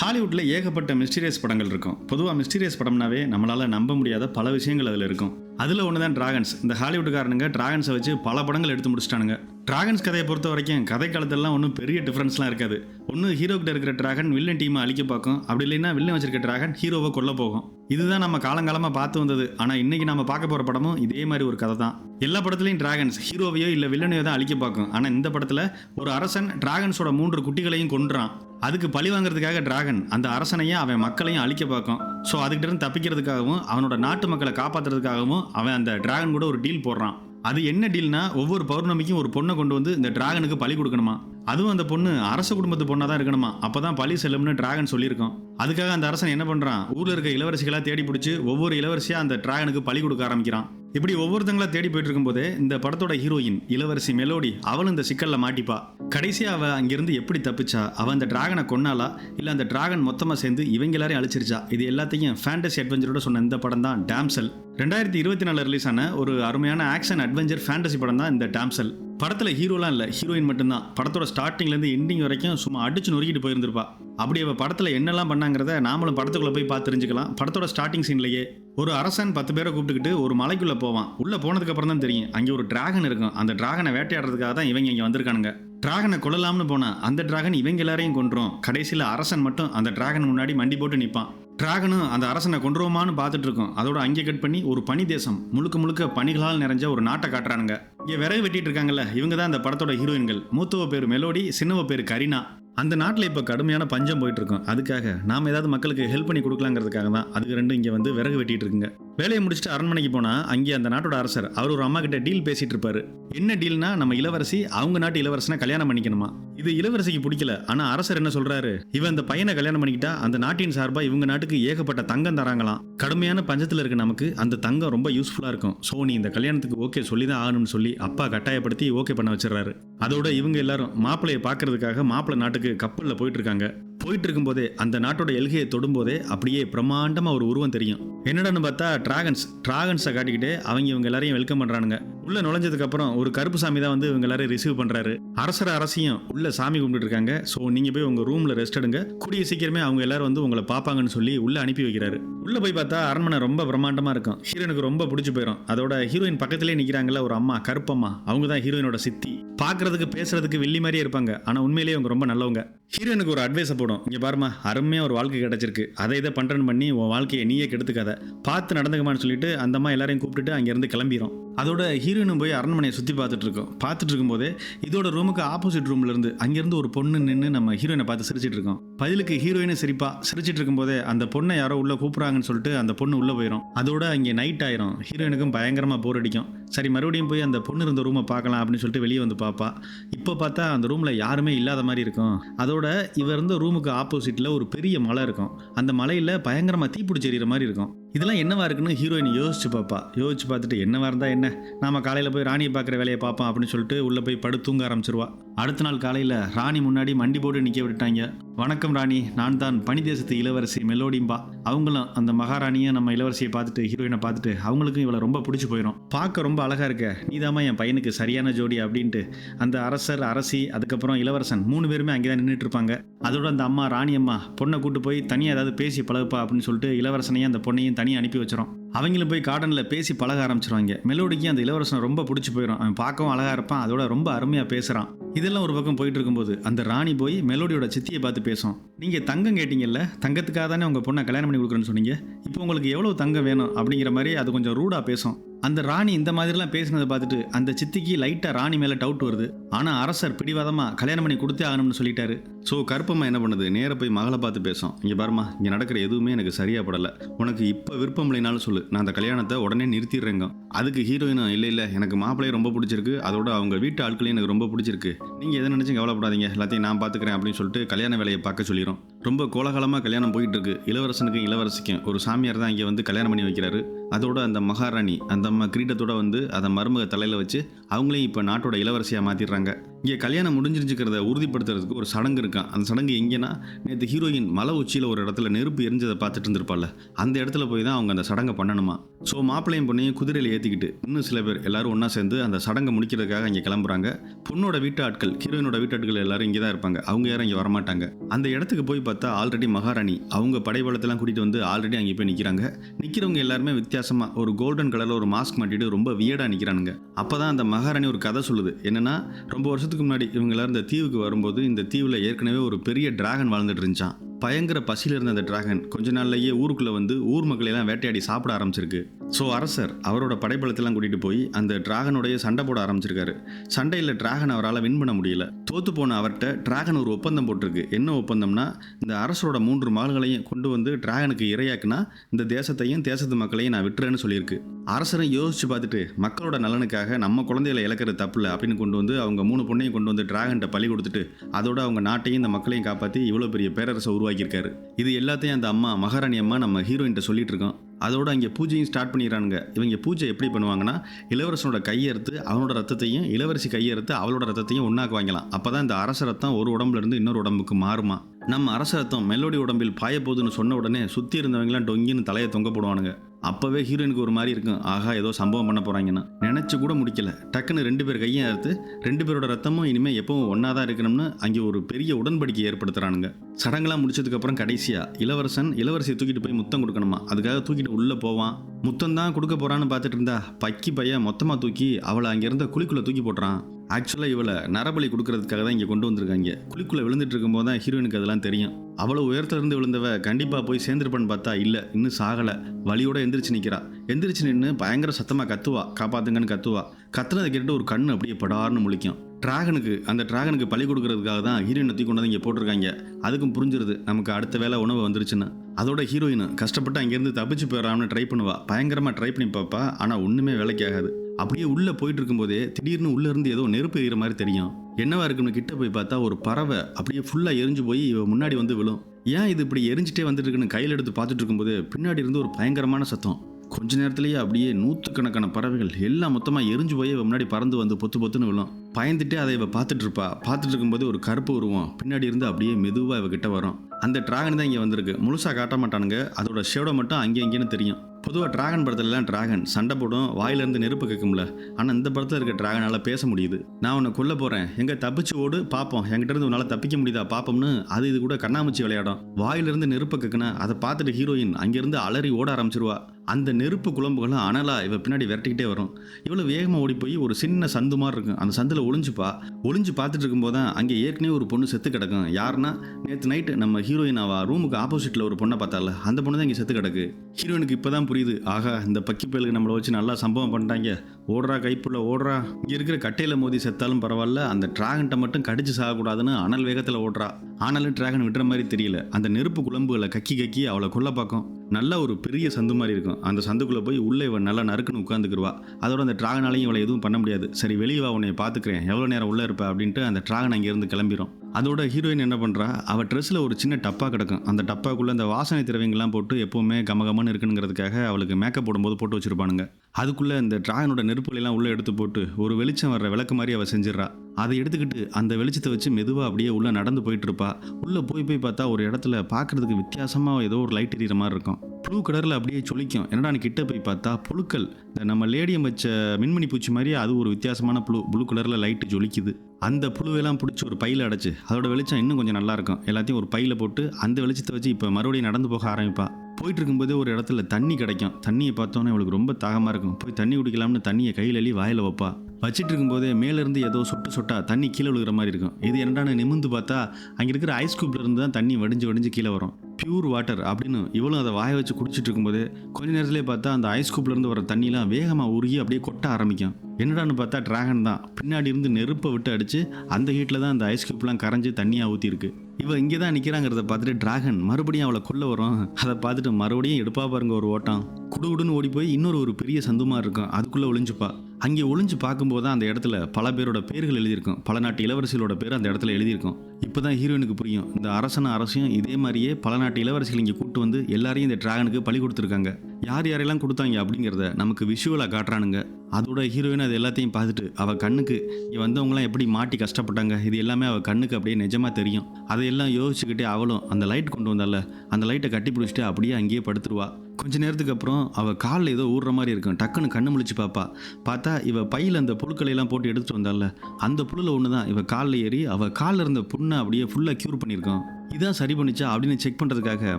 ஹாலிவுட்டில் ஏகப்பட்ட மிஸ்டீரியஸ் படங்கள் இருக்கும். பொதுவாக மிஸ்டீரியஸ் படம்னாவே நம்மளால் நம்ப முடியாத பல விஷயங்கள் அதில் இருக்கும். அதில் ஒன்று தான் டிராகன்ஸ் இந்த ஹாலிவுட்காரனுங்க டிராகன்ஸை வச்சு பல படங்கள் எடுத்து முடிச்சிட்டானுங்க. டிராகன்ஸ் கதையை பொறுத்த வரைக்கும் கதை காலத்திலலாம் ஒன்றும் பெரிய டிஃப்ரென்ஸ்லாம் இருக்காது. ஒன்று ஹீரோ கிட்ட இருக்கிற டிராகன் வில்லன் டீமை அழிக்க பார்க்கும். அப்படி இல்லைன்னா வில்லன் வச்சிருக்க டிராகன் ஹீரோவை கொல்ல போகும். இதுதான் நம்ம காலங்காலமாக பார்த்து வந்தது. ஆனால் இன்றைக்கி நம்ம பார்க்க போகிற படமும் இதே மாதிரி ஒரு கதை தான். எல்லா படத்துலையும் டிராகன்ஸ் ஹீரோவையோ இல்லை வில்லனையோ தான் அழிக்க பார்க்கும். ஆனால் இந்த படத்தில் ஒரு அரசன் டிராகன்ஸோட மூன்று குட்டிகளையும் கொன்றான். அதுக்கு பழி வாங்குறதுக்காக டிராகன் அந்த அரசனையும் அவன் மக்களையும் அழிக்க பார்க்கும். ஸோ அதுக்கிட்டேருந்து தப்பிக்கிறதுக்காகவும் அவனோட நாட்டு மக்களை காப்பாற்றுறதுக்காகவும் அவன் அந்த டிராகன் கூட ஒரு டீல் போடுறான். அது என்ன டீல்னா ஒவ்வொரு பௌர்ணமிக்கும் ஒரு பொண்ணை கொண்டு வந்து இந்த டிராகனுக்கு பழி கொடுக்கணுமா? அதுவும் அந்த பொண்ணு அரச குடும்பத்து பொண்ணாக தான் இருக்கணுமா? அப்போ தான் பழி செல்லும்னு டிராகன் சொல்லியிருக்கோம் அதுக்காக அந்த அரசன் என்ன பண்ணுறான் ஊரில் இருக்க இளவரசிகளாக தேடி பிடிச்சி ஒவ்வொரு இளவரசியாக அந்த டிராகனுக்கு பழி கொடுக்க ஆரம்பிக்கிறான். இப்படி ஒவ்வொருத்தங்களா தேடி போயிட்டு இருக்கும்போது இந்த படத்தோட ஹீரோயின் இளவரசி மெலோடி அவளும் இந்த சிக்கல்ல மாட்டிப்பா. கடைசியாக அவள் அங்கிருந்து எப்படி தப்பிச்சா? அவள் அந்த டிராகனை கொன்னாலா இல்லை அந்த டிராகன் மொத்தமாக சேர்ந்து இவங்க எல்லாரையும் அழிச்சிருச்சா? இது எல்லாத்தையும் ஃபேண்டசி அட்வென்ச்சரோட சொன்ன இந்த படம் தான் டேம்சல் ரெண்டாயிரத்தி இருபத்தி நாலு ரிலீஸ் ஆன ஒரு அருமையான ஆக்ஷன் அட்வென்ச்சர் ஃபேண்டசி படம் தான் இந்த டேம்சல் படத்தில் ஹீரோலாம் இல்லை. ஹீரோயின் மட்டும்தான். படத்தோட ஸ்டார்டிங்லேருந்து எண்டிங் வரைக்கும் சும்மா அடிச்சு நொறுக்கிட்டு போயிருந்திருப்பா. அப்படி அவள் படத்தில் என்னெல்லாம் பண்ணாங்கிறத நாமளும் படத்துக்குள்ளே போய் பார்த்து தெரிஞ்சுக்கலாம். படத்தோட ஸ்டார்டிங் சீன்லேயே ஒரு அரசன் பத்து பேரை கூப்பிட்டுக்கிட்டு ஒரு மலைக்குள்ளே போவான். உள்ளே போனதுக்கப்புறம் தான் தெரியும். அங்கே ஒரு டிராகன் இருக்கும். அந்த டிராகனை வேட்டையாடுறதுக்காக தான் இவங்க இங்கே வந்திருக்கானுங்க. டிராகனை கொல்லலாம்னு போனால் அந்த டிராகன் இவங்க எல்லாரையும் கொன்றோம். கடைசியில் அரசன் மட்டும் அந்த டிராகன் முன்னாடி மண்டி போட்டு நிற்பான் டிராகனும் அந்த அரசனை கொன்றுவோமான்னு பார்த்துட்டு இருக்கோம். அதோட அங்கே கட் பண்ணி ஒரு பனி தேசம் முழுக்க முழுக்க பனிகளால் நிறைஞ்ச ஒரு நாட்டை காட்டுறானுங்க. இங்கே விறகு வெட்டிட்டு இருக்காங்கல்ல இவங்க தான் அந்த படத்தோட ஹீரோயின்கள் மூத்தவ பேர் மெலோடி சின்னவ பேர் கரீனா. அந்த நாட்டில் இப்போ கடுமையான பஞ்சம் போயிட்டு இருக்கோம் அதுக்காக நாம் ஏதாவது மக்களுக்கு ஹெல்ப் பண்ணி கொடுக்கலாங்கிறதுக்காக தான் அதுக்கு ரெண்டும் இங்கே வந்து விறகு வெட்டிட்டு இருக்குங்க. வேலையை முடிச்சுட்டு அரண்மனைக்கு போனால் அங்கே அந்த நாட்டோட அரசர் அவர் ஒரு அம்மா கிட்ட டீல் பேசிட்டு இருப்பாரு. என்ன டீல்னா நம்ம இளவரசி அவங்க நாட்டு இளவரசனை கல்யாணம் பண்ணிக்கணுமா? இது இளவரசிக்கு பிடிக்கல. ஆனால் அரசர் என்ன சொல்றாரு? இவன் அந்த பையனை கல்யாணம் பண்ணிக்கிட்டா அந்த நாட்டின் சார்பாக இவங்க நாட்டுக்கு ஏகப்பட்ட தங்கம் தராங்களாம். கடுமையான பஞ்சத்தில் இருக்க நமக்கு அந்த தங்கம் ரொம்ப யூஸ்ஃபுல்லாக இருக்கும். ஸோ நீ இந்த கல்யாணத்துக்கு ஓகே சொல்லி தான் ஆகணும்னு சொல்லி அப்பா கட்டாயப்படுத்தி ஓகே பண்ண வச்சிடறாரு. அதோட இவங்க எல்லாரும் மாப்பிள்ளையை பார்க்கறதுக்காக மாப்பிள்ளை நாட்டுக்கு கப்பலில் போயிட்டு இருக்காங்க. போயிட்டு இருக்கும்போதே அந்த நாட்டோட எல்கையை தொடும்போதே அப்படியே பிரம்மாண்டமாக ஒரு உருவம் தெரியும். என்னடான்னு பார்த்தா டிராகன்ஸ் டிராகன்ஸை காட்டிக்கிட்டு அவங்க இவங்க எல்லாரையும் வெல்கம் பண்ணுறானுங்க உள்ளே நுழைஞ்சதுக்கப்புறம் ஒரு கருப்பு சாமி தான் வந்து இவங்க எல்லாரையும் ரிசீவ் பண்ணுறாரு அரசர் அரசியும் உள்ள சாமி கும்பிட்டு இருக்காங்க. ஸோ நீங்கள் போய் உங்கள் ரூமில் ரெஸ்ட் எடுங்க. கூடிய சீக்கிரமே அவங்க எல்லாரும் வந்து உங்களை பார்ப்பாங்கன்னு சொல்லி உள்ளே அனுப்பி வைக்கிறாரு. உள்ளே போய் பார்த்தா அரண்மனை ரொம்ப பிரம்மாண்டமாக இருக்கும். ஹீரோனுக்கு ரொம்ப பிடிச்சி போயிடும் அதோட ஹீரோயின் பக்கத்திலே நிற்கிறாங்களே ஒரு அம்மா கருப்பம்மா. அவங்க தான் ஹீரோயினோட சித்தி. பார்க்கறதுக்கு பேசுறதுக்கு வெள்ளி மாதிரியே இருப்பாங்க. ஆனால் உண்மையிலேயே அவங்க ரொம்ப நல்லவங்க. ஹீரோயினுக்கு ஒரு அட்வைஸை போடும் இங்கே பாருமா அருமையாக ஒரு வாழ்க்கை கிடச்சிருக்கு. அதை இதை பண்ணுறேன்னு பண்ணி உன் வாழ்க்கையை நீயே கெடுத்துக்காத. பார்த்து நடந்துக்கமான்னு சொல்லிட்டு அந்த அம்மா எல்லாரையும் கூப்பிட்டுட்டு அங்கேருந்து கிளம்பிடும் அதோட ஹீரோயினும் போய் அரண்மனையை சுற்றி பார்த்துட்டு இருக்கோம். பார்த்துட்டு இருக்கும்போதே இதோட ரூமுக்கு ஆப்போசிட் ரூம்ல இருந்து அங்கேருந்து ஒரு பொண்ணு நின்று நம்ம ஹீரோயினை பார்த்து சிரிச்சிட்டு இருக்கோம். பதிலுக்கு ஹீரோயினும் சிரிப்பா. சிரிச்சிட்டு இருக்கும்போதே அந்த பொண்ணை யாரோ உள்ள கூப்பிட்றாங்கன்னு சொல்லிட்டு அந்த பொண்ணு உள்ளே போயிடும் அதோட அங்கே நைட் ஆயிரும். ஹீரோயினுக்கும் பயங்கரமாக போர் அடிக்கும். சரி மறுபடியும் போய் அந்த பொண்ணு இருந்த ரூமை பார்க்கலாம் அப்படின்னு சொல்லிட்டு வெளியே வந்து பார்ப்பா இப்போ பார்த்தா அந்த ரூமில் யாருமே இல்லாத மாதிரி இருக்கும். அதோட இவர் இருந்த ரூமுக்கு ஆப்போசிட்டில் ஒரு பெரிய மலை இருக்கும். அந்த மலையில் பயங்கரமாக தீப்பிடிச்செறிகிற மாதிரி இருக்கும். இதெல்லாம் என்னவா இருக்குன்னு ஹீரோயின் யோசிச்சு பார்ப்பா யோசிச்சு பார்த்துட்டு என்னவா இருந்தால் என்ன? நாம காலையில் போய் ராணியை பார்க்குற வேலையை பார்ப்போம் அப்படின்னு சொல்லிட்டு உள்ளே போய் படு தூங்க ஆரம்பிச்சிருவா. அடுத்த நாள் காலையில் ராணி முன்னாடி மண்டி போட்டு நிற்க விட்டுட்டாங்க. வணக்கம் ராணி நான் தான் பனி தேசத்து இளவரசி மெலோடிம்பா. அவங்களும் அந்த மகாராணியை நம்ம இளவரசியை பார்த்துட்டு ஹீரோயினை பார்த்துட்டு அவங்களுக்கும் இவளை ரொம்ப பிடிச்சி போயிடும் பார்க்க ரொம்ப அழகா இருக்க. நீதாம்மா என் பையனுக்கு சரியான ஜோடி அப்படின்ட்டு. அந்த அரசர் அரசி அதுக்கப்புறம் இளவரசன் மூணு பேருமே அங்கே தான் நின்றுட்டு இருப்பாங்க அதோட அந்த அம்மா ராணி அம்மா பொண்ணை கூட்டு போய் தனியாக ஏதாவது பேசி பழகுப்பா அப்படின்னு சொல்லிட்டு இளவரசனையும் அந்த பொண்ணையும் தனியாக அனுப்பி வச்சிரும். அவங்களும் போய் கார்டனில் பேசி பழக ஆரம்பிச்சிருவாங்க. மெலோடிக்கு அந்த இளவரசனை ரொம்ப பிடிச்சி போயிடும் அவன் பார்க்கவும் அழகாக இருப்பான். அதோட ரொம்ப அருமையாக பேசுகிறான் இதெல்லாம் ஒரு பக்கம் போயிட்டு இருக்கும்போது அந்த ராணி போய் மெலோடியோட சித்தியை பார்த்து பேசும். நீங்கள் தங்கம் கேட்டீங்கல்ல தங்கத்துக்காக தானே உங்கள் பொண்ணை கல்யாணம் பண்ணி கொடுக்குறேன்னு சொன்னீங்க? இப்போ உங்களுக்கு எவ்வளோ தங்கம் வேணும் அப்படிங்கிற மாதிரி அது கொஞ்சம் ரூடாக பேசும். அந்த ராணி இந்த மாதிரிலாம் பேசினதை பார்த்துட்டு அந்த சித்திக்கு லைட்டாக ராணி மேலே டவுட் வருது. ஆனால் அரசர் பிடிவாதமாக கல்யாணம் பண்ணி கொடுத்தே ஆகணும்னு சொல்லிட்டாரு. ஸோ கருப்பம்மா என்ன பண்ணுது? நேராக போய் மகளை பார்த்து பேசும். இங்கே பாருமா இங்கே நடக்கிற எதுவுமே எனக்கு சரியாக படலை. உனக்கு இப்போ விருப்பம் இல்லைனாலும் சொல்லு. நான் அந்த கல்யாணத்தை உடனே நிறுத்திடுறேங்க. அதுக்கு ஹீரோயினும் இல்லை இல்லை. எனக்கு மாப்பிள்ளையும் ரொம்ப பிடிச்சிருக்கு. அதோட அவங்க வீட்டு ஆட்களையும் எனக்கு ரொம்ப பிடிச்சிருக்கு. நீங்கள் எதை நினச்சி கவலைப்படாதீங்க. எல்லாத்தையும் நான் பார்த்துக்கிறேன் அப்படின்னு சொல்லிட்டு கல்யாண வேலையை பார்க்க சொல்லிடும் ரொம்ப கோலகலமாக கல்யாணம் போயிட்டு இருக்கு இளவரசனுக்கும் இளவரசிக்கும் ஒரு சாமியார் தான் இங்கே வந்து கல்யாணம் பண்ணி வைக்கிறாரு. அதோட அந்த மகாராணி அந்த அம்மா கிரீடத்தோட வந்து அதை மருமக தலையில் வச்சு அவங்களையும் இப்போ நாட்டோட இளவரசியாக மாற்றிடுறாங்க இங்கே கல்யாணம் முடிஞ்சிருச்சுக்கிறத உறுதிப்படுத்துறதுக்கு ஒரு சடங்கு இருக்கான். அந்த சடங்கு எங்கேன்னா நேற்று ஹீரோயின் மலை உச்சியில் ஒரு இடத்துல நெருப்பு எரிஞ்சதை பார்த்துட்டு இருந்திருப்பாள்ல. அந்த இடத்துல போய் தான் அவங்க அந்த சடங்கை பண்ணணுமா. ஸோ மாப்பிள்ளையும் பொண்ணையும் குதிரையில் ஏற்றிக்கிட்டு இன்னும் சில பேர் எல்லாரும் ஒன்றா சேர்ந்து அந்த சடங்கை முடிக்கிறதுக்காக இங்கே கிளம்புறாங்க. பொண்ணோட வீட்டு ஆட்கள் ஹீரோயினோட வீட்டு ஆட்கள் எல்லாரும் இங்கே தான் இருப்பாங்க. அவங்க யாரும் இங்கே வரமாட்டாங்க. அந்த இடத்துக்கு போய் பார்த்தா ஆல்ரெடி மகாராணி அவங்க படைபலத்தெல்லாம் கூட்டிகிட்டு வந்து ஆல்ரெடி அங்கே போய் நிற்கிறாங்க நிற்கிறவங்க எல்லாருமே வித்தியாசமாக ஒரு கோல்டன் கலரில் ஒரு மாஸ்க் மாட்டிட்டு ரொம்ப வியடாக நிற்கிறானுங்க அப்போ தான் அந்த மகாராணி ஒரு கதை சொல்லுது. என்னென்னா ரொம்ப வருஷம் வருஷத்துக்கு முன்னாடி இவங்க இந்த தீவுக்கு வரும்போது இந்த தீவில் ஏற்கனவே ஒரு பெரிய டிராகன் வாழ்ந்துட்டு இருந்துச்சான் பயங்கர பசியில் இருந்த அந்த டிராகன் கொஞ்ச நாள்லயே ஊருக்குள்ளே வந்து ஊர் மக்களையெல்லாம் வேட்டையாடி சாப்பிட ஆரம்பிச்சிருக்கு. ஸோ அரசர் அவரோட படைபலத்தெல்லாம் கூட்டிகிட்டு போய் அந்த டிராகனுடைய சண்டை போட ஆரம்பிச்சிருக்காரு. சண்டையில் டிராகன் அவரால் வின் பண்ண முடியல. தோத்து போன அவர்கிட்ட டிராகன் ஒரு ஒப்பந்தம் போட்டிருக்கு. என்ன ஒப்பந்தம்னா இந்த அரசரோட மூன்று மகள்களையும் கொண்டு வந்து டிராகனுக்கு இரையாக்குனா இந்த தேசத்தையும் தேசத்து மக்களையும் நான் விட்டுறேன்னு சொல்லியிருக்கு. அரசரும் யோசிச்சு பார்த்துட்டு மக்களோட நலனுக்காக நம்ம குழந்தைகளை இழக்கிற தப்பு இல்லை அப்படின்னு கொண்டு வந்து அவங்க மூணு பொண்ணையும் கொண்டு வந்து டிராகன்கிட்ட பலி கொடுத்துட்டு அதோட அவங்க நாட்டையும் இந்த மக்களையும் காப்பாற்றி இவ்வளோ பெரிய பேரரசை உருவாக்கியிருக்காரு. இது எல்லாத்தையும் அந்த அம்மா மகாராணி அம்மா நம்ம ஹீரோயின்ட்ட சொல்லிட்டு இருக்கோம் அதோட அங்கே பூஜையும் ஸ்டார்ட் பண்ணிடுறானுங்க. இவங்க பூஜை எப்படி பண்ணுவாங்கன்னா இளவரசனோட கையெடுத்து அவனோட ரத்தத்தையும் இளவரசி கையெடுத்து அவளோட ரத்தத்தையும் ஒன்றாக்கு வாங்கலாம் அப்போ தான் இந்த அரச ரத்தம் ஒரு உடம்புலேருந்து இன்னொரு உடம்புக்கு மாறுமா. நம்ம அரச ரத்தம் மெலோடி உடம்பில் பாய போகுதுன்னு சொன்ன உடனே சுற்றி இருந்தவங்களாம் டொங்கின்னு தலையை தொங்க போடுவானுங்க. அப்போவே ஹீரோயினுக்கு ஒரு மாதிரி இருக்கும். ஆஹா ஏதோ சம்பவம் பண்ண போகிறாங்கன்னு நினச்சி கூட முடிக்கல. டக்குன்னு ரெண்டு பேர் கையை அறுத்து ரெண்டு பேரோட ரத்தமும் இனிமேல் எப்பவும் ஒன்றா தான் இருக்கணும்னு அங்கே ஒரு பெரிய உடன்படிக்கை ஏற்படுத்துகிறானுங்க சடங்கெல்லாம் முடிச்சதுக்கப்புறம் கடைசியாக இளவரசன் இளவரசியை தூக்கிட்டு போய் முத்தம் கொடுக்கணுமா? அதுக்காக தூக்கிட்டு உள்ளே போவான். முத்தம் தான் கொடுக்க போகிறான்னு பார்த்துட்டு இருந்தா பக்கி பையன் மொத்தமாக தூக்கி அவளை அங்கேருந்த குழிக்குள்ளே தூக்கி போட்டுறான். ஆக்சுவலாக இவளை நரபலி கொடுக்கறதுக்காக தான் இங்கே கொண்டு வந்திருக்காங்க. குழிக்குள்ளே விழுந்துட்டு இருக்கும்போது தான் ஹீரோயினுக்கு அதெல்லாம் தெரியும். அவ்வளோ உயரத்துல இருந்து விழுந்தவ கண்டிப்பாக போய் சேர்ந்துருப்பான்னு பார்த்தா இல்லை இன்னும் சாகலை. வழியோட எந்திரிச்சு நிற்கிறா எந்திரிச்சு நின்று பயங்கர சத்தமாக கத்துவா. காப்பாத்துங்கன்னு கத்துவா. கத்துனதை கேட்டு ஒரு கண்ணு அப்படியே படார்னு முழிக்கும். டிராகனுக்கு அந்த டிராகனுக்கு பழி கொடுக்கறதுக்காக தான் ஹீரோயினை தூக்கி கொண்டு வந்து இங்கே போட்டிருக்காங்க. அதுக்கும் புரிஞ்சிருது நமக்கு அடுத்த வேலை உணவு வந்துருச்சுன்னு. அதோட ஹீரோயின் கஷ்டப்பட்டு அங்கேருந்து தப்பிச்சு போயிடலாம்னு ட்ரை பண்ணுவா. பயங்கரமாக ட்ரை பண்ணி பார்ப்பா ஆனால் ஒன்றுமே வேலைக்கு ஆகாது. அப்படியே உள்ளே போயிட்டு இருக்கும்போதே திடீர்னு உள்ளே இருந்து ஏதோ நெருப்பு எறிகிற மாதிரி தெரியும். என்னவா இருக்குன்னு கிட்ட போய் பார்த்தா ஒரு பறவை அப்படியே ஃபுல்லாக எரிஞ்சு போய் இவ முன்னாடி வந்து விழும். ஏன் இது இப்படி எரிஞ்சிட்டே வந்துட்டு இருக்குன்னு கையில் எடுத்து பார்த்துட்டு இருக்கும்போது பின்னாடி இருந்து ஒரு பயங்கரமான சத்தம். கொஞ்ச நேரத்திலேயே அப்படியே நூற்றுக்கணக்கான பறவைகள் எல்லாம் மொத்தமாக எரிஞ்சு போய் முன்னாடி பறந்து வந்து பொத்து பொத்துன்னு விழும். பயந்துட்டே அதை இவ பார்த்துட்டு இருப்பா. பார்த்துட்டு இருக்கும்போது ஒரு கருப்பு உருவம் பின்னாடி இருந்து அப்படியே மெதுவாக இவகிட்ட வரும். அந்த டிராகன் தான் இங்கே வந்திருக்கு. முழுசாக காட்ட மாட்டானுங்க. அதோட ஷேடோ மட்டும் அங்கே இங்கேன்னு தெரியும். பொதுவாக டிராகன் படத்துலலாம் டிராகன் சண்டை போடும். வாயிலேருந்து நெருப்பு கேட்கும்ல ஆனால் இந்த படத்தில் இருக்க டிராகனால் பேச முடியுது. நான் உன்னை கொல்ல போகிறேன் எங்கே தப்பிச்சு ஓடு. பார்ப்போம் என்கிட்டருந்து உன்னால் தப்பிக்க முடியுதா பார்ப்போம்னு அது இது கூட கண்ணாமூச்சி விளையாடும். வாயிலிருந்து நெருப்பு கேட்குனா அதை பார்த்துட்டு ஹீரோயின் அங்கேருந்து அலறி ஓட ஆரம்பிச்சிருவா. அந்த நெருப்பு குழம்புகளும் அனலாக இவள் பின்னாடி விரட்டிக்கிட்டே வரும். இவ்வளோ வேகமாக ஓடி போய் ஒரு சின்ன சந்து மாதிரி இருக்கும். அந்த சந்தில் ஒளிஞ்சுப்பா. ஒளிஞ்சு பார்த்துட்டு இருக்கும்போது தான் அங்கே ஏற்கனவே ஒரு பொண்ணு செத்து கிடக்கும். யாருன்னா நேற்று நைட்டு நம்ம ஹீரோயின் ரூமுக்கு ஆப்போசிட்டில் ஒரு பொண்ணை பார்த்தால அந்த பொண்ணு தான் இங்கே செத்து கிடக்கு. ஹீரோயினுக்கு இப்போ தான் புரியுது. ஆகா இந்த பக்கி பயலுக்கு நம்மளை வச்சு நல்லா சம்பவம் பண்ணிட்டாங்க. ஓடுறா கைப்புள்ள ஓடுறா. இங்கே இருக்கிற கட்டையில் மோதி செத்தாலும் பரவாயில்ல. அந்த டிராகன்ட்டை மட்டும் கடிச்சு சாகக்கூடாதுன்னு அனல் வேகத்தில் ஓடுறா. ஆனாலும் டிராகன் விடுற மாதிரி தெரியல. அந்த நெருப்பு குழம்புகளை கக்கி கக்கி அவளை கொல்ல பார்க்கும். நல்ல ஒரு பெரிய சந்து மாதிரி இருக்கும். அந்த சந்துக்குள்ளே போய் உள்ளே இவன் நல்லா நறுக்குன்னு உட்காந்துக்குருவா அதோட அந்த டிராகனாலையும் இவளை எதுவும் பண்ண முடியாது. சரி வெளியே வா உன்னை பார்த்துக்கிறேன். எவ்வளோ நேரம் உள்ளே இருப்ப அப்படின்ட்டு அந்த டிராகன் அங்கேருந்து கிளம்பிடும் அதோட ஹீரோயின் என்ன பண்ணுறா அவள் ட்ரெஸ்ஸில் ஒரு சின்ன டப்பா கிடக்கும். அந்த டப்பாக்குள்ளே அந்த வாசனை திரவியங்கள்லாம் போட்டு எப்போவுமே கமகமன்னு இருக்குங்கிறதுக்காக அவளுக்கு மேக்கப் போடும்போது போட்டு வச்சிருப்பானுங்க. அதுக்குள்ளே அந்த டிராகனோட நெருப்புகளெல்லாம் உள்ளே எடுத்து போட்டு ஒரு வெளிச்சம் வர்ற விளக்கு மாதிரி அவள் செஞ்சிடறா. அதை எடுத்துக்கிட்டு அந்த வெளிச்சத்தை வச்சு மெதுவாக அப்படியே உள்ளே நடந்து போயிட்டு இருப்பா உள்ளே போய் போய் பார்த்தா ஒரு இடத்துல பார்க்குறதுக்கு வித்தியாசமாக ஏதோ ஒரு லைட் எரியிற மாதிரி இருக்கும். ப்ளூ கலரில் அப்படியே ஜொலிக்கும் என்னடா கிட்ட போய் பார்த்தா புழுக்கள். இந்த நம்ம லேடியம் வச்ச மின்மணி பூச்சி மாதிரியே அது ஒரு வித்தியாசமான ப்ளூ ப்ளூ கலரில் லைட்டு ஜொலிக்குது. அந்த புழுவெல்லாம் பிடிச்சி ஒரு பையில் அடைச்சு அதோட வெளிச்சம் இன்னும் கொஞ்சம் நல்லாயிருக்கும் எல்லாத்தையும் ஒரு பையில் போட்டு அந்த வெளிச்சத்தை வச்சு இப்போ மறுபடியும் நடந்து போக ஆரம்பிப்பா. போயிட்டு இருக்கும்போது ஒரு இடத்துல தண்ணி கிடைக்கும். தண்ணியை பார்த்தோன்னே அவளுக்கு ரொம்ப தாகமாக இருக்கும். போய் தண்ணி குடிக்கலாம்னு தண்ணியை கையில் அள்ளி வாயில் வைப்பா. வச்சிட்டு இருக்கும்போதே மேலேருந்து ஏதோ சொட்டு சொட்டா தண்ணி கீழே விழுகிற மாதிரி இருக்கும். இது என்னடான்னு நிமிந்து பார்த்தா அங்கே இருக்கிற ஐஸ் இருந்து தான் தண்ணி வடிஞ்சு வடிஞ்சு கீழே வரும். பியூர் வாட்டர் அப்படின்னு இவளும் அதை வாய வச்சு குடிச்சிட்டு இருக்கும்போது கொஞ்ச நேரத்திலே பார்த்தா அந்த ஐஸ் இருந்து வர தண்ணிலாம் வேகமாக உருகி அப்படியே கொட்ட ஆரம்பிக்கும். என்னடான்னு பார்த்தா டிராகன் தான். பின்னாடி இருந்து நெருப்பை விட்டு அடிச்சு அந்த ஹீட்டில் தான் அந்த ஐஸ் கியூப்லாம் கரைஞ்சு தண்ணியாக ஊற்றிருக்கு இவ இங்கே தான் நிற்கிறாங்கிறத பார்த்துட்டு டிராகன் மறுபடியும் அவளை கொல்ல வரும் அதை பார்த்துட்டு மறுபடியும் எடுப்பா பாருங்க ஒரு ஓட்டம். குடுகுடுன்னு ஓடி போய் இன்னொரு ஒரு பெரிய சந்துமா இருக்கும். அதுக்குள்ளே ஒளிஞ்சுப்பா. அங்கே ஒளிஞ்சு பார்க்கும்போது தான் அந்த இடத்துல பல பேரோட பேர்கள் எழுதியிருக்கும். பல நாட்டு இளவரசிகளோட பேர் அந்த இடத்துல எழுதியிருக்கும். இப்போ தான் ஹீரோயினுக்கு புரியும். இந்த அரசன அரசையும் இதே மாதிரியே பல நாட்டு இளவரசிகள் இங்கே கூட்டு வந்து எல்லாரையும் இந்த டிராகனுக்கு பழி கொடுத்துருக்காங்க. யார் யாரெல்லாம் கொடுத்தாங்க அப்படிங்கிறத நமக்கு விஷுவலாக காட்டுறானுங்க. அதோட ஹீரோயின் அது எல்லாத்தையும் பார்த்துட்டு அவள் கண்ணுக்கு இங்கே வந்தவங்களாம் எப்படி மாட்டி கஷ்டப்பட்டாங்க? இது எல்லாமே அவள் கண்ணுக்கு அப்படியே நிஜமாக தெரியும். அதையெல்லாம் யோசிச்சுக்கிட்டே அவளும் அந்த லைட் கொண்டு வந்தால அந்த லைட்டை கட்டி பிடிச்சிட்டு அப்படியே அங்கேயே படுத்துருவா. கொஞ்ச நேரத்துக்கு அப்புறம் அவள் காலில் ஏதோ ஊடுற மாதிரி இருக்கும். டக்குன்னு கண்ணு முழிச்சு பார்ப்பா பார்த்தா இவ பையில் அந்த புழுக்களை எல்லாம் போட்டு எடுத்துகிட்டு வந்தால அந்த புழுல ஒன்று தான் இவள் காலில் ஏறி அவள் காலில் இருந்த புண்ணை அப்படியே ஃபுல்லாக க்யூர் பண்ணியிருக்கோம் இதான் சரி பண்ணிச்சா அப்படின்னு செக் பண்ணுறதுக்காக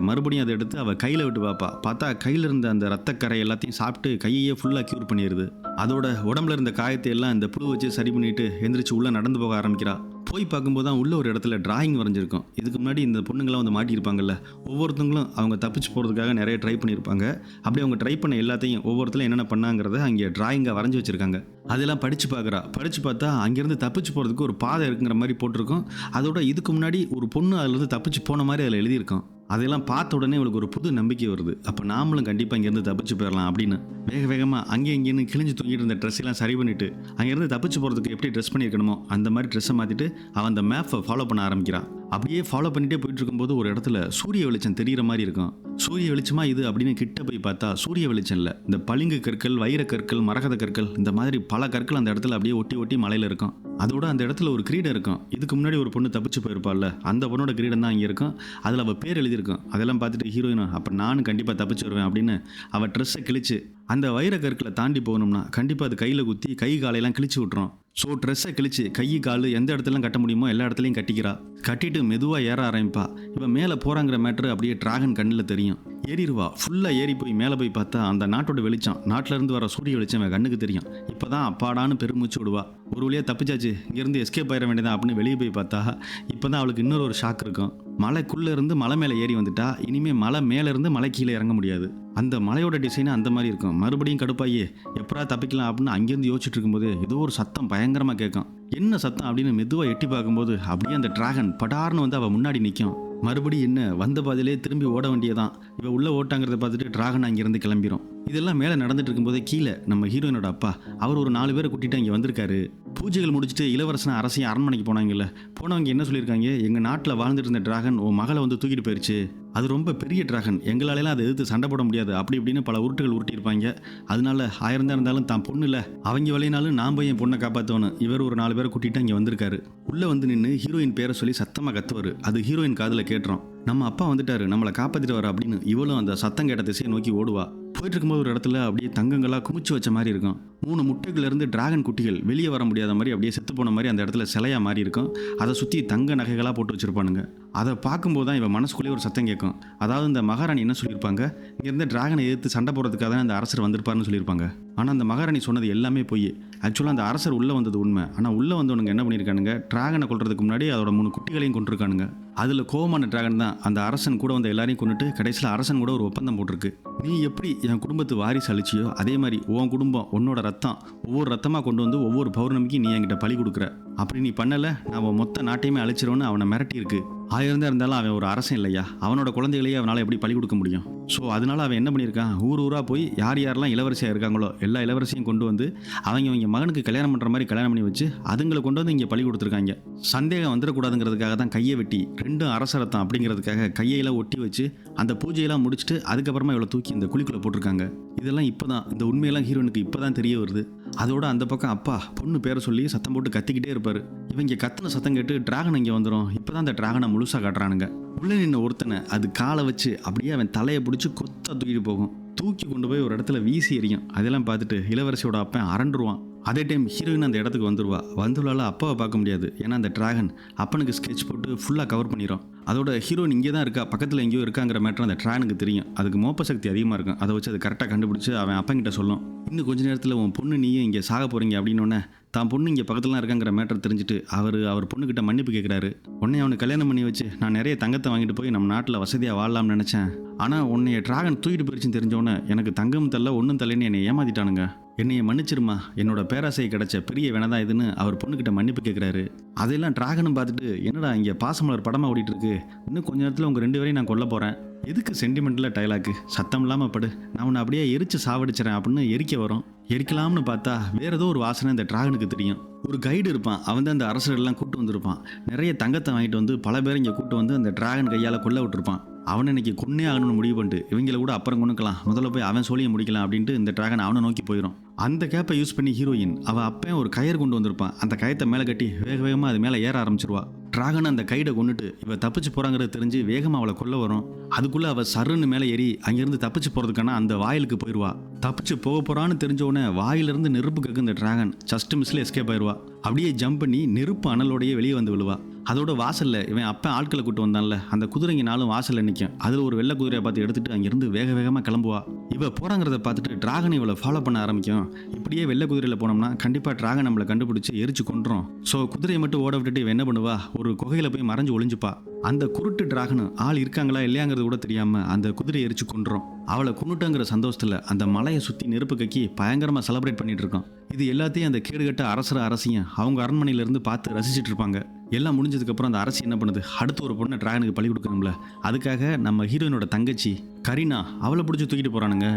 மறுபடியும் அதை எடுத்து அவள் கையில் விட்டு பார்ப்பா பார்த்தா கையில் இருந்த அந்த ரத்தக்கரை எல்லாத்தையும் சாப்பிட்டு கையையே ஃபுல்லாக க்யூர் பண்ணிடுது அதோட உடம்புல இருந்த காயத்தை எல்லாம் இந்த புழு வச்சு சரி பண்ணிட்டு எந்திரிச்சு உள்ளே நடந்து போக ஆரம்பிக்கிறா. போய் பார்க்கும்போது தான் உள்ள ஒரு இடத்துல டிராயிங் வரைஞ்சிருக்கும். இதுக்கு முன்னாடி இந்த பொண்ணுங்களாம் வந்து மாட்டியிருப்பாங்கல்ல ஒவ்வொருத்தவங்களும் அவங்க தப்பிச்சு போகிறதுக்காக நிறைய ட்ரை பண்ணியிருப்பாங்க. அப்படி அவங்க ட்ரை பண்ண எல்லாத்தையும் ஒவ்வொருத்தரும் என்னென்ன பண்ணாங்கிறத அங்கே டிராயிங்காக வரைஞ்சி வச்சுருக்காங்க. அதெல்லாம் படித்து பார்க்குறா. படித்து பார்த்தா அங்கேருந்து தப்பிச்சு போகிறதுக்கு ஒரு பாதை இருக்குங்கிற மாதிரி போட்டிருக்கோம். அதோட இதுக்கு முன்னாடி ஒரு பொண்ணு அதுலேருந்து தப்பிச்சு போன மாதிரி அதில் எழுதியிருக்கோம் அதெல்லாம் பார்த்த உடனே இவளுக்கு ஒரு புது நம்பிக்கை வருது. அப்போ நாமளும் கண்டிப்பாக இங்கேருந்து தப்பிச்சு போயிடலாம் அப்படின்னு. வேக வேகமாக அங்கே இங்கேன்னு கிழிஞ்சு தூங்கிட்டு இருந்த ட்ரெஸ் எல்லாம் சரி பண்ணிட்டு அங்கேருந்து தப்பிச்சு போகிறதுக்கு எப்படி ட்ரெஸ் பண்ணியிருக்கணுமோ அந்த மாதிரி ட்ரெஸ்ஸை மாற்றிட்டு அவன் அந்த மேப்பை ஃபாலோ பண்ண ஆரம்பிக்கிறான். அப்படியே ஃபாலோ பண்ணிட்டே போயிட்டு இருக்கும்போது ஒரு இடத்துல சூரிய வெளிச்சம் தெரிகிற மாதிரி இருக்கும். சூரிய வெளிச்சமா இது அப்படின்னு கிட்ட போய் பார்த்தா சூரிய வெளிச்சம் இல்லை. இந்த பளிங்கு கற்கள் வைர கற்கள் மரகத கற்கள் இந்த மாதிரி பல கற்கள் அந்த இடத்துல அப்படியே ஒட்டி ஒட்டி மலையில் இருக்கும். அதோட அந்த இடத்துல ஒரு கிரீடம் இருக்கும். இதுக்கு முன்னாடி ஒரு பொண்ணு தப்பிச்சு போயிருப்பாள்ல. அந்த பொண்ணோட கிரீடம் தான் இங்கே இருக்கும். அதில் அவள் பேர் எழுதியிருக்கும். அதெல்லாம் பார்த்துட்டு ஹீரோயின் அப்போ நானும் கண்டிப்பாக தப்பிச்சு வருவேன் அப்படின்னு அவள் ட்ரெஸ்ஸை கிழிச்சு அந்த வைர கற்களை தாண்டி போகணும்னா கண்டிப்பாக அது கையில் குத்தி கை காலையெல்லாம் கிழிச்சு விட்ரும் ஸோ ட்ரெஸ்ஸை கிழிச்சு கை கால் எந்த இடத்துலலாம் கட்ட முடியுமோ எல்லா இடத்துலையும் கட்டிக்கிறா. கட்டிட்டு மெதுவாக ஏற ஆரம்பிப்பா. இப்போ மேலே போகிறாங்கிற மேட்ரு அப்படியே டிராகன் கண்ணில் தெரியும். ஏறிடுவா ஃபுல்லாக ஏறி போய் மேலே போய் பார்த்தா அந்த நாட்டோட வெளிச்சம். நாட்டிலேருந்து வர சூரிய வெளிச்சம் என் கண்ணுக்கு தெரியும். இப்போ தான் அப்பாடான்னு பெருமூச்சு விடுவா. ஒரு வழியாக தப்பிச்சாச்சு. இங்கேருந்து எஸ்கேப் ஆயிட வேண்டியதான் அப்படின்னு வெளியே போய் பார்த்தா இப்போ தான் அவளுக்கு இன்னொரு ஒரு ஷாக் இருக்கும். மலைக்குள்ளே இருந்து மலை மேலே ஏறி வந்துட்டா. இனிமேல் மலை மேலேருந்து மலை கீழே இறங்க முடியாது. அந்த மலையோட டிசைனே அந்த மாதிரி இருக்கும். மறுபடியும் கடுப்பாயி எப்படா தப்பிக்கலாம் அப்படின்னு அங்கேருந்து யோசிச்சுட்டு இருக்கும்போது ஏதோ ஒரு சத்தம் பயங்கரமாக கேட்கும். என்ன சத்தம் அப்படின்னு மெதுவாக எட்டி பார்க்கும்போது அப்படியே அந்த டிராகன் படார்னு வந்து அவள் முன்னாடி நிற்கும் மறுபடியும் என்ன வந்த பாதையிலே திரும்பி ஓட வேண்டியதான் இவ உள்ள ஓட்டாங்கிறத பார்த்துட்டு டிராகன் அங்கிருந்து கிளம்பிரும். இதெல்லாம் மேலே நடந்துட்டு இருக்கும்போதே கீழே நம்ம ஹீரோயினோட அப்பா அவர் ஒரு நாலு பேரை கூட்டிட்டு இங்கே வந்திருக்காரு. பூஜைகள் முடிச்சுட்டு இளவரசன் அரசையும் அரண்மனைக்கு போனாங்கல்ல. போனவங்க என்ன சொல்லியிருக்காங்க? எங்கள் நாட்டில் வாழ்ந்துட்டு இருந்த டிராகன் உன் மகளை வந்து தூக்கிட்டு போயிருச்சு. அது ரொம்ப பெரிய டிராகன். எங்களாலெல்லாம் அதை எதிர்த்து சண்டை போட முடியாது. அப்படி இப்படின்னு பல உருட்டுகள் உருட்டியிருப்பாங்க. அதனால ஆயிரம் தான் இருந்தாலும் தான் பொண்ணு இல்லை. அவங்க வழினாலும் நான் போய் என் பொண்ணை காப்பாற்றணும் இவர் ஒரு நாலு பேரை கூட்டிட்டு அங்கே வந்திருக்காரு. உள்ளே வந்து நின்று ஹீரோயின் பேரை சொல்லி சத்தமாக கத்துவார். அது ஹீரோயின் காதில் கேட்டுறோம். நம்ம அப்பா வந்துட்டாரு. நம்மளை காப்பாற்றிட்டு வர அப்படின்னு இவளும் அந்த சத்தம் கேட்ட திசையை நோக்கி ஓடுவா. போயிட்டு இருக்கும்போது ஒரு இடத்துல அப்படியே தங்கங்களாக குமிச்சு வச்ச மாதிரி இருக்கும். மூணு முட்டைகளிலிருந்து டிராகன் குட்டிகள் வெளியே வர முடியாத மாதிரி அப்படியே செத்து போன மாதிரி அந்த இடத்துல சிலையா மாதிரி இருக்கும். அதை சுற்றி தங்க நகைகளாக போட்டு வச்சுருப்பானுங்க. அதை பார்க்கும்போது தான் இவன் மனசுக்குள்ளேயே ஒரு சத்தம் கேட்கும். அதாவது இந்த மகாராணி என்ன சொல்லியிருப்பாங்க? இங்கேருந்து டிராகனை எதிர்த்து சண்டை போடுறதுக்காக தான் இந்த அரசர் வந்திருப்பாருன்னு சொல்லியிருப்பாங்க. ஆனால் அந்த மகாராணி சொன்னது எல்லாமே போய். ஆக்சுவலாக அந்த அரசர் உள்ளே வந்தது உண்மை. ஆனால் உள்ளே வந்தவனுங்க என்ன பண்ணியிருக்கானுங்க? டிராகனை கொள்றதுக்கு முன்னாடி அதோட மூணு குட்டிகளையும் கொண்டிருக்கானுங்க அதில் கோவமான டிராகன் தான். அந்த அரசன் கூட வந்த எல்லாரையும் கொண்டுட்டு கடைசியில் அரசன் கூட ஒரு ஒப்பந்தம் போட்டிருக்கு. நீ எப்படி என் குடும்பத்து வாரிசு அழிச்சியோ? அதே மாதிரி உன் குடும்பம் உன்னோட ரத்தம் ஒவ்வொரு ரத்தமாக கொண்டு வந்து ஒவ்வொரு பௌர்ணமிக்கு நீ என்கிட்ட பழி கொடுக்குற. அப்படி நீ பண்ணலை நாம் மொத்த நாட்டையுமே அழிச்சிருவேன்னு அவனை மிரட்டியிருக்கு. ஆயிருந்தா இருந்தாலும் அவன் ஒரு அரசன் இல்லையா? அவனோட குழந்தைகளையே அவனால் எப்படி பழி கொடுக்க முடியும்? ஸோ அதனால அவன் என்ன பண்ணியிருக்கான்? ஊர் ஊராக போய் யார் யாரெல்லாம் இளவரசியாக இருக்காங்களோ எல்லா இளவரசியும் கொண்டு வந்து அவங்க அவங்க மகனுக்கு கல்யாணம் பண்ணுற மாதிரி கல்யாணம் பண்ணி வச்சு அதுங்களை கொண்டு வந்து இங்கே பழி கொடுத்துருக்காங்க. சந்தேகம் வந்துடக்கூடாதுங்கிறதுக்காக தான் கையை வெட்டி ரெண்டும் அரசரத்தம் அப்படிங்கிறதுக்காக கையெல்லாம் ஒட்டி வச்சு அந்த பூஜையெல்லாம் முடிச்சுட்டு அதுக்கப்புறமா இவ்வளோ தூக்கி இந்த குழிக்குள்ளே போட்டிருக்காங்க. இதெல்லாம் இப்போ தான் இந்த உண்மையெல்லாம் ஹீரோனுக்கு இப்போ தான் தெரிய வருது. அதோட அந்த பக்கம் அப்பா பொண்ணு பேரை சொல்லி சத்தம் போட்டு கத்திக்கிட்டே இருப்பார். இவங்க கத்துன சத்தம் கேட்டு டிராகன் இங்கே வந்துடும் இப்போ தான் அந்த டிராகனை முழுசாக காட்டுறானுங்க. உள்ளே நின்ன ஒருத்தனை அது காலை வச்சு அப்படியே அவன் தலையை பிடிச்சி கொத்தா தூக்கிட்டு போகும். தூக்கி கொண்டு போய் ஒரு இடத்துல வீசி எறியும். அதெல்லாம் பார்த்துட்டு இளவரசியோட அப்பன் அரண்டுருவான். அதே டைம் ஹீரோயின் அந்த இடத்துக்கு வந்துடுவா வந்துள்ளால அப்பாவை பார்க்க முடியாது. ஏன்னா அந்த டிராகன் அப்பனுக்கு ஸ்கெட்ச் போட்டு ஃபுல்லாக கவர் பண்ணிடும் அதோட ஹீரோயின் இங்கே தான் இருக்கா? பக்கத்தில் எங்கேயோ இருக்காங்கிற மேட்டர் அந்த ட்ரானுக்கு தெரியும். அதுக்கு மோப்ப சக்தி அதிகமாக இருக்கும். அதை வச்சு அது கரெக்டாக கண்டுபிடிச்சி அவன் அப்பங்கிட்ட சொல்லும். இன்னும் கொஞ்ச நேரத்தில் உன் பொண்ணு நீயும் இங்கே சாக போகிறீங்க அப்படின்னோடனே தான் பொண்ணு இங்கே பக்கத்துலாம் இருக்காங்கிற மேட்டர் தெரிஞ்சுட்டு அவர் அவர் பொண்ணுக்கிட்ட மன்னிப்பு கேட்குறாரு உன்னை அவனை கல்யாணம் பண்ணி வச்சு நான் நிறைய தங்கத்தை வாங்கிட்டு போய் நம்ம நாட்டில் வசதியாக வாழலாம்னு நினச்சேன். ஆனால் உன்னைய டிராகன் தூக்கிட்டு போயிடுச்சுன்னு தெரிஞ்சோன்னே எனக்கு தங்கம் தள்ள ஒன்றும் தள்ளைன்னு என்னை ஏமாத்திட்டானுங்க. என்னைய மன்னிச்சிருமா? என்னோட பேராசை கிடைச்ச பெரிய வேணதா இதுன்னு அவர் பொண்ணுக்கிட்ட மன்னிப்பு கேட்குறாரு அதெல்லாம் டிராகனும் பார்த்துட்டு என்னடா இங்கே பாசமலர் படமாக ஓடிட்டு இருக்கு இன்னும் கொஞ்ச நேரத்தில் உங்கள் ரெண்டு பேரையும் நான் கொல்ல போகிறேன் எதுக்கு சென்டிமெண்டில் டைலாக்கு சத்தம் இல்லாமல் படு. நான் உன்னை அப்படியே எரிச்சு சாவடிச்சிறேன் அப்படின்னு எரிக்க வரும். எரிக்கலாம்னு பார்த்தா வேற ஏதோ ஒரு வாசனை இந்த டிராகனுக்கு தெரியும். ஒரு கைடு இருப்பான். அவன் தான் அந்த அரசர்கள்லாம் கூட்டு வந்திருப்பான். நிறைய தங்கத்தை வாங்கிட்டு வந்து பல பேர் இங்கே கூட்டு வந்து அந்த டிராகன் கையால் கொல்ல விட்டுருப்பான். அவனை இன்னைக்கு கொன்னே ஆகணும்னு முடிவு பண்ணிட்டு இவங்கள கூட அப்புறம் கொண்டுக்கலாம் முதல்ல போய் அவன் சோழியை முடிக்கலாம் அப்படின்ட்டு இந்த ட்ராகன் அவனை நோக்கி போயிடும் அந்த கேப்பை யூஸ் பண்ணி ஹீரோயின் அவள் அப்போ ஒரு கயிறு கொண்டு வந்திருப்பான். அந்த கயத்தை மேலே கட்டி வேக வேகமாக அது மேலே ஏற ஆரம்பிச்சிருவா. டிராகன் அந்த கைடை கொண்டுட்டு இவள் தப்பிச்சு போறாங்கிறது தெரிஞ்சு வேகமாக அவளை கொல்ல வரும். அதுக்குள்ளே அவள் சருன்னு மேலே ஏறி அங்கேருந்து தப்பிச்சு போகிறதுக்கான அந்த வாயிலுக்கு போயிடுவா தப்பிச்சு போக போகிறான்னு தெரிஞ்ச உடனே வாயிலிருந்து நெருப்பு கக்கு இந்த டிராகன் ஜஸ்ட் மிஸ்ல எஸ்கேப் ஆயிடுவா அப்படியே ஜம்ப் பண்ணி நெருப்பு அனலோடையே வெளியே வந்து விழுவா. அதோட வாசலில் இவன் அப்பன் ஆட்களை கூட்டு வந்தான்ல அந்த குதிரைங்க நாளும் நிற்கும் அதில் ஒரு வெள்ளை குதிரையை பார்த்து எடுத்துட்டு அங்கேருந்து வேக வேகமாக கிளம்புவா. இவள் போகிறாங்கிறத பார்த்துட்டு டிராகன் இவளை ஃபாலோ பண்ண ஆரம்பிக்கும். இப்படியே வெள்ளை குதிரையில் போனோம்னா கண்டிப்பாக டிராகன் நம்மளை கண்டுபிடிச்சி எரிச்சு கொண்டுறோம் ஸோ குதிரையை மட்டும் ஓட விட்டுட்டு இவன் என்ன பண்ணுவா? ஒரு குகையில் போய் மறைஞ்சு ஒளிஞ்சுப்பா. அந்த குருட்டு டிராகனு ஆள் இருக்காங்களா இல்லையாங்கிறது கூட தெரியாம அந்த குதிரையை எரிச்சு கொண்டுறோம் அவளை கொண்டுட்டாங்கிற சந்தோஷத்துல அந்த மலையை சுத்தி நெருப்பு கக்கி பயங்கரமா செலிப்ரேட் பண்ணிட்டு இருக்கோம். இது எல்லாத்தையும் அந்த கேடுகட்ட அரசர அரசியும் அவங்க அரண்மனையில இருந்து பார்த்து ரசிச்சுட்டு இருப்பாங்க. எல்லாம் முடிஞ்சதுக்கு அப்புறம் அந்த அரசு என்ன பண்ணுது? அடுத்து ஒரு பொண்ணை டிராகனுக்கு பழி கொடுக்கணும்ல. அதுக்காக நம்ம ஹீரோயினோட தங்கச்சி கரீனா அவளை பிடிச்சி தூக்கிட்டு போறானுங்க.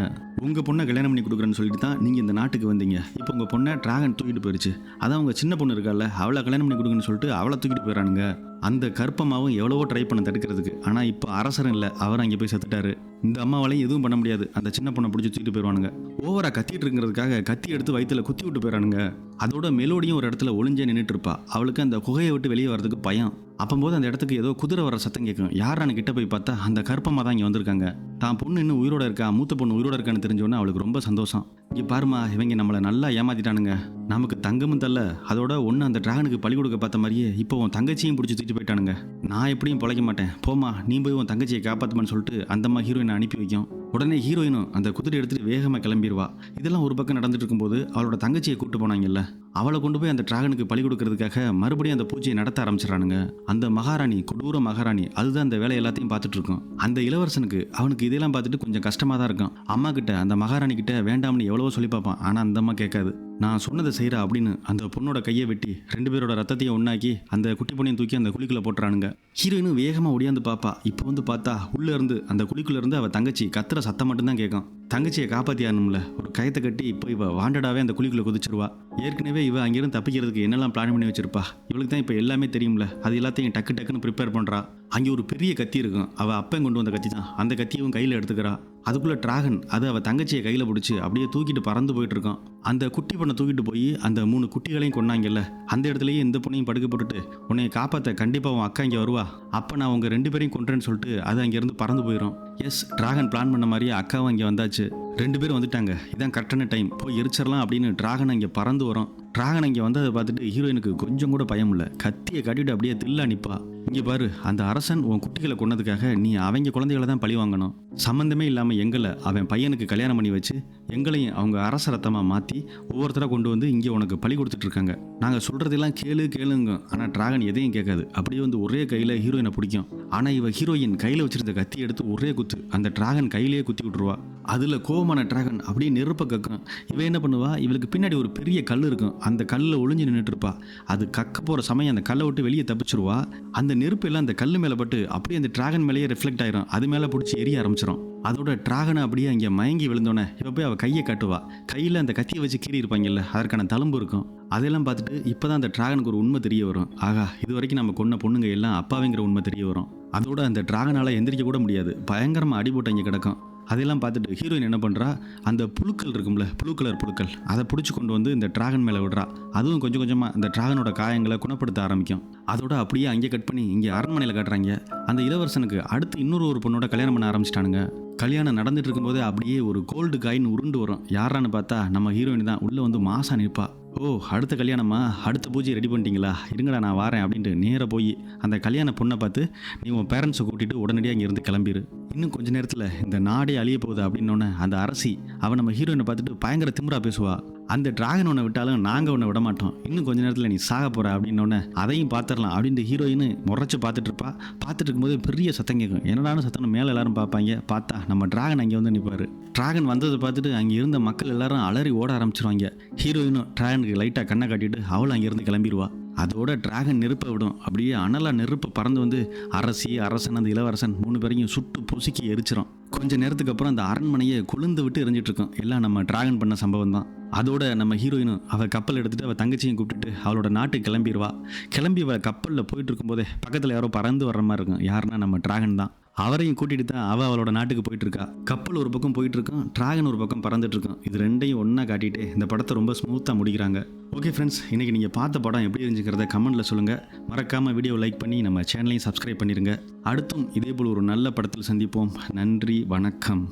உங்க பொண்ணை கல்யாணம் பண்ணி கொடுக்குறேன்னு சொல்லிட்டு தான் நீங்க இந்த நாட்டுக்கு வந்தீங்க. இப்போ உங்க பொண்ணை டிராகன் தூக்கிட்டு போயிருச்சு. அதான் உங்க சின்ன பொண்ணு இருக்கால அவளை கல்யாணம் பண்ணி கொடுக்குன்னு சொல்லிட்டு அவளை தூக்கிட்டு போயிடறானுங்க. அந்த கற்பமாவும் எவ்வளவோ ட்ரை பண்ண தடுக்கிறதுக்கு. ஆனால் இப்போ அரசரும் இல்லை. அவர் அங்கே போய் செத்துட்டாரு. இந்த அம்மாவாலையும் எதுவும் பண்ண முடியாது. அந்த சின்ன பொண்ணை பிடிச்சி தூக்கிட்டு போயிடுவானுங்க ஓவரா கத்திட்டு இருக்கிறதுக்காக கத்தி எடுத்து வயிற்றுல குத்தி விட்டு போயிடறானுங்க அதோட மெலோடியும் ஒரு இடத்துல ஒளிஞ்சே நின்றுட்டு இருப்பா. அவளுக்கு அந்த குகையை விட்டு வெளியே வரதுக்கு பயம். அப்பம்போது அந்த இடத்துக்கு ஏதோ குதிரை வர சத்தம் கேட்கும். யாரான கிட்ட போய் பார்த்தா அந்த கற்பமாக தான் இங்கே வந்திருக்காங்க. தான் பொண்ணு இன்னும் உயிரோட இருக்கா மூத்த பொண்ணு உயிரோட இருக்கான்னு தெரிஞ்சோன்னே அவளுக்கு ரொம்ப சந்தோஷம். இங்கே பாருமா இவங்க நம்மளை நல்லா ஏமாத்திட்டானுங்க. நமக்கு தங்கமும் தள்ள அதோட ஒன்று அந்த டிராகனுக்கு பழி கொடுக்க பார்த்த மாதிரியே இப்போ உன் தங்கச்சியும் பிடிச்சி தூக்கிட்டு போயிட்டானுங்க. நான் எப்படியும் பிழைக்க மாட்டேன். போமா நீ போய் உன் தங்கச்சியை காப்பாற்றுமான்னு சொல்லிட்டு அந்தம்மா ஹீரோயினை அனுப்பி வைக்கும். உடனே ஹீரோயினும் அந்த குதிரை எடுத்துட்டு வேகமாக கிளம்பிடுவா இதெல்லாம் ஒரு பக்கம் நடந்துட்டு இருக்கும்போது அவளோட தங்கச்சியை கூப்பிட்டு போனாங்கல்ல. அவளை கொண்டு போய் அந்த டிராகனுக்கு பழி கொடுக்கறதுக்காக மறுபடியும் அந்த பூஜையை நடத்த ஆரம்பிச்சிடறானுங்க. அந்த மகாராணி கொடூர மகாராணி அதுதான் அந்த வேலை எல்லாத்தையும் பார்த்துட்டு இருக்கும் அந்த இளவரசனுக்கு அவனுக்கு இதெல்லாம் பார்த்துட்டு கொஞ்சம் கஷ்டமாக தான் இருக்கும் அம்மா கிட்ட அந்த மகாராணி கிட்ட வேண்டாம்னு எவ்வளவோ சொல்லி பார்ப்பான். ஆனால் அந்த அம்மா கேட்காது. நான் சொன்னதை செய்கிறா அப்படின்னு அந்த பொண்ணோட கையை வெட்டி ரெண்டு பேரோட ரத்தத்தையும் ஒன்றாக்கி அந்த குட்டி பொண்ணையும் தூக்கி அந்த குழிக்குள்ள போட்டுறானுங்க. ஹீரோயினும் வேகமாக ஒடியாந்து பார்ப்பா இப்போ வந்து பார்த்தா உள்ளே இருந்து அந்த குழிக்குள்ளேருந்து இருந்து தங்கச்சி கத்துற சத்தம் மட்டும்தான் கேட்கும் தங்கச்சியை காப்பாத்தியானும்ல. ஒரு கயத்தை கட்டி இப்போ இவ வாண்டடாவே அந்த குழிக்குள்ள குதிச்சிருவா. ஏற்கனவே இவ அங்கிருந்து தப்பிக்கிறதுக்கு என்னெல்லாம் பிளான் பண்ணி வச்சிருப்பா. இவளுக்கு தான் இப்போ எல்லாமே தெரியும்ல. அது எல்லாத்தையும் டக்கு டக்குன்னு ப்ரிப்பேர் பண்ணுறா அங்கே ஒரு பெரிய கத்தி இருக்கும். அவள் அப்பன் கொண்டு வந்த கத்தி தான். அந்த கத்தியும் கையில் எடுத்துக்கிறா. அதுக்குள்ளே டிராகன் அது அவள் தங்கச்சியை கையில் பிடிச்சி அப்படியே தூக்கிட்டு பறந்து போயிட்டு இருக்கான். அந்த குட்டி பொண்ணை தூக்கிட்டு போய் அந்த மூணு குட்டிகளையும் கொண்டாங்கல்ல அந்த இடத்துலையும் இந்த பொண்ணையும் படுக்க போட்டுட்டு உன்னை காப்பாற்ற கண்டிப்பாக உன் அக்கா இங்கே வருவா. அப்போ நான் அவங்க ரெண்டு பேரையும் கொன்றேன்னு சொல்லிட்டு அது அங்கேருந்து பறந்து போயிடும் எஸ் டிராகன் பிளான் பண்ண மாதிரியே அக்காவும் இங்கே வந்தாச்சு. ரெண்டு பேரும் வந்துட்டாங்க. இதான் கரெக்டான டைம் போய் எரிச்சிடலாம் அப்படின்னு டிராகன் அங்கே பறந்து வரும். டிராகன் இங்கே வந்ததை பார்த்துட்டு ஹீரோயினுக்கு கொஞ்சம் கூட பயம் இல்லை. கத்தியை கட்டிட்டு அப்படியே தில்லா நிற்பா இங்கே பாரு அந்த அரசன் உன் குட்டிகளை கொன்னதுக்காக நீ அவங்க குழந்தைகளை தான் பழி வாங்கணும். சம்மந்தமே இல்லாமல் எங்களை அவன் பையனுக்கு கல்யாணம் பண்ணி வச்சு எங்களையும் அவங்க அரச ரத்தமாக மாற்றி ஒவ்வொருத்தராக கொண்டு வந்து இங்கே உனக்கு பழி கொடுத்துட்ருக்காங்க. நாங்கள் சொல்கிறதெல்லாம் கேளு கேளுங்க. ஆனால் டிராகன் எதையும் கேட்காது. அப்படியே வந்து ஒரே கையில் ஹீரோயினை பிடிக்கும். ஆனால் இவ ஹீரோயின் கையில் வச்சிருந்த கத்தி எடுத்து ஒரே குத்து. அந்த டிராகன் கையிலேயே குத்தி விட்ருவா அதில் கோவமான டிராகன் அப்படியே நெருப்ப கக்கும். இவன் என்ன பண்ணுவா? இவளுக்கு பின்னாடி ஒரு பெரிய கல் இருக்கும். அந்த கல்லில் ஒளிஞ்சு நின்றுட்டுருப்பா அது கக்க போகிற சமயம் அந்த கல்லை விட்டு வெளியே தப்பிச்சிருவா. அந்த நெருப்பு எல்லாம் அந்த கல் மேலே பட்டு அப்படியே அந்த டிராகன் மேலேயே ரிஃப்ளெக்ட் ஆயிரும். அது மேலே பிடிச்சி எரிய ஆரம்பிச்சிடும் அதோட டிராகனை அப்படியே அங்கே மயங்கி விழுந்தோன்னே இப்போ போய் அவள் கையை கட்டுவா. கையில் அந்த கத்தியை வச்சு கீறி இருப்பாங்கல்ல அதற்கான தழும்பு இருக்கும். அதெல்லாம் பார்த்துட்டு இப்போ தான் அந்த டிராகனுக்கு ஒரு உண்மை தெரிய வரும். ஆகா இது வரைக்கும் நம்ம கொன்ன பொண்ணுங்க எல்லாம் அப்பாவிங்கிற உண்மை தெரிய வரும். அதோட அந்த டிராகனால் எந்திரிக்க கூட முடியாது. பயங்கரமாக அடிபட்டு இங்கே கிடக்கும். அதெல்லாம் பார்த்துட்டு ஹீரோயின் என்ன பண்ணுறா அந்த புழுக்கள் இருக்கும்ல புழு கலர் புழுக்கள் அதை பிடிச்சி கொண்டு வந்து இந்த டிராகன் மேலே விடுறா. அதுவும் கொஞ்சம் கொஞ்சமாக இந்த டிராகனோட காயங்களை குணப்படுத்த ஆரம்பிக்கும். அதோட அப்படியே அங்கே கட் பண்ணி இங்கே அரண்மனையில் காட்டுறாங்க. அந்த இளவரசனுக்கு அடுத்து இன்னொரு ஒரு பொண்ணோட கல்யாணம் பண்ண ஆரம்பிச்சிட்டானுங்க. கல்யாணம் நடந்துட்டு இருக்கும்போது அப்படியே ஒரு கோல்டு காயின் உருண்டு வரும். யாரான்னு பார்த்தா நம்ம ஹீரோயின் தான். உள்ளே வந்து மாசா நிற்பா. ஓ அடுத்த கல்யாணமா? அடுத்த பூஜை ரெடி பண்ணிட்டீங்களா? இருங்கடா நான் வரேன் அப்படின்ட்டு நேராக போய் அந்த கல்யாண பொண்ணை பார்த்து நீ உன் பேரண்ட்ஸை கூட்டிட்டு உடனடியாக இங்கேருந்து கிளம்பிடு இன்னும் கொஞ்ச நேரத்தில் இந்த நாடே அழிய போகுது அப்படின்னோடனே அந்த அரசி அவன் நம்ம ஹீரோயினை பார்த்துட்டு பயங்கர திமுறா பேசுவா. அந்த டிராகன் உன்னை விட்டாலும் நாங்கள் உன்னை விட மாட்டோம். இன்னும் கொஞ்ச நேரத்தில் நீ சாக போகிற அப்படின்னோடனே அதையும் பார்த்துடலாம் அப்படின்ட்டு ஹீரோயின் முறைச்சி பார்த்துட்டு இருப்பா. பார்த்துட்டு இருக்கும்போது பெரிய சத்தம் கேட்கும். என்னடானு சத்தம் மேலே எல்லாரும் பார்ப்பாங்க. பார்த்தா நம்ம டிராகன் அங்கே வந்து நிற்பார் டிராகன் வந்ததை பார்த்துட்டு அங்கே இருந்த மக்கள் எல்லாரும் அலறி ஓட ஆரம்பிச்சிருவாங்க. ஹீரோயினும் டிராகனுக்கு லைட்டாக கண்ணை காட்டிட்டு அவளும் அங்கேருந்து கிளம்பிடுவா. அதோட டிராகன் நெருப்பை விடும். அப்படியே அனலாக நெருப்பு பறந்து வந்து அரசி அரசன் அந்த இளவரசன் மூணு பேரையும் சுட்டு பொசுக்கி எரிச்சிரும். கொஞ்ச நேரத்துக்கு அப்புறம் அந்த அரண்மனையை கொழுந்து விட்டு எரிஞ்சிட்டு இருக்கும். எல்லாம் நம்ம டிராகன் பண்ண சம்பவம் தான். அதோட நம்ம ஹீரோயினும் அவள் கப்பல் எடுத்துட்டு அவள் தங்கச்சியும் கூப்பிட்டுட்டு அவளோட நாட்டுக்கு கிளம்பிடுவா கிளம்பி அவள் கப்பலில் போயிட்டு இருக்கும்போதே பக்கத்தில் யாரோ பறந்து வர்ற மாதிரி இருக்கும். யாருன்னா நம்ம டிராகன் தான். அவரையும் கூட்டிகிட்டு தான் அவள் அவளோட நாட்டுக்கு போயிட்டு இருக்கா கப்பல் ஒரு பக்கம் போயிட்டு இருக்கான் டிராகன் ஒரு பக்கம் பறந்துட்டு இருக்கான் இது ரெண்டையும் ஒன்றா காட்டிட்டு இந்த படத்தை ரொம்ப ஸ்மூத்தாக முடிக்கிறாங்க. ஓகே ஃப்ரெண்ட்ஸ் இன்றைக்கி நீங்கள் பார்த்த படம் எப்படி இருந்துச்சுங்கிறத கமெண்ட்டில் சொல்லுங்கள் மறக்காமல் வீடியோ லைக் பண்ணி நம்ம சேனலையும் சப்ஸ்கிரைப் பண்ணிடுங்க அடுத்தும் இதேபோல் ஒரு நல்ல படத்தில் சந்திப்போம். நன்றி வணக்கம்.